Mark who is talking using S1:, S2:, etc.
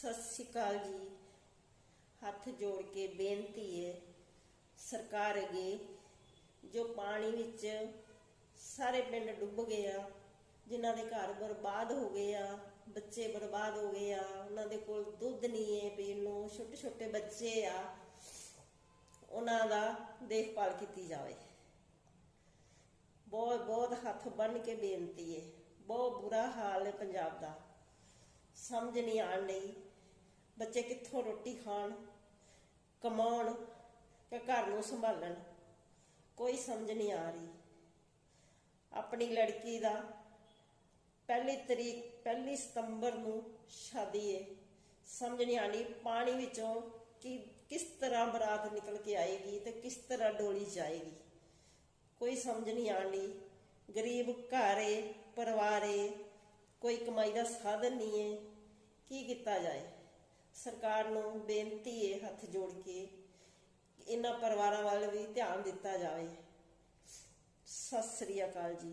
S1: ਸਤਿ ਸ਼੍ਰੀ ਅਕਾਲ ਜੀ। ਹੱਥ ਜੋੜ ਕੇ ਬੇਨਤੀ ਹੈ ਸਰਕਾਰ ਅੱਗੇ ਜੋ ਪਾਣੀ ਵਿੱਚ ਸਾਰੇ ਪਿੰਡ ਡੁੱਬ ਗਏ ਆ, ਜਿਨ੍ਹਾਂ ਦੇ ਘਰ ਬਰਬਾਦ ਹੋ ਗਏ ਆ, ਬੱਚੇ ਬਰਬਾਦ ਹੋ ਗਏ ਆ, ਉਹਨਾਂ ਦੇ ਕੋਲ ਦੁੱਧ ਨਹੀਂ ਹੈ ਪੀਣ ਨੂੰ ਛੋਟੇ ਛੋਟੇ ਬੱਚੇ ਆ, ਉਹਨਾਂ ਦਾ ਦੇਖਭਾਲ ਕੀਤੀ ਜਾਵੇ। ਬਹੁਤ ਬਹੁਤ ਹੱਥ ਬੰਨ ਕੇ ਬੇਨਤੀ ਹੈ ਬਹੁਤ ਬੁਰਾ ਹਾਲ ਹੈ ਪੰਜਾਬ ਦਾ। ਸਮਝ ਨਹੀਂ ਆਣ ਲਈ ਬੱਚੇ ਕਿੱਥੋਂ ਰੋਟੀ ਖਾਣ, ਕਮਾਉਣ ਤੇ ਘਰ ਨੂੰ ਸੰਭਾਲਣ, ਕੋਈ ਸਮਝ ਨਹੀਂ ਆ ਰਹੀ। ਆਪਣੀ ਲੜਕੀ ਦਾ ਪਹਿਲੀ ਤਰੀਕ, ਪਹਿਲੀ ਸਤੰਬਰ ਨੂੰ ਸ਼ਾਦੀ ਹੈ ਸਮਝ ਨਹੀਂ ਆਣੀ ਪਾਣੀ ਵਿੱਚੋਂ ਕਿ ਕਿਸ ਤਰ੍ਹਾਂ ਬਰਾਤ ਨਿਕਲ ਕੇ ਆਏਗੀ ਤੇ ਕਿਸ ਤਰ੍ਹਾਂ ਡੋਲੀ ਜਾਏਗੀ। ਕੋਈ ਸਮਝ ਨਹੀਂ ਆਣੀ ਗਰੀਬ ਘਰ ਏ, ਪਰਿਵਾਰ ਏ, ਕੋਈ ਕਮਾਈ ਦਾ ਸਾਧਨ ਨਹੀਂ ਏ। ਕੀ ਕੀਤਾ ਜਾਏ? ਸਰਕਾਰ ਨੂੰ ਬੇਨਤੀ ਹੈ ਹੱਥ ਜੋੜ ਕੇ ਇਹਨਾਂ ਪਰਿਵਾਰਾਂ ਵੱਲ ਵੀ ਧਿਆਨ ਦਿੱਤਾ ਜਾਵੇ। ਸਤਿ ਸ੍ਰੀ ਅਕਾਲ ਜੀ।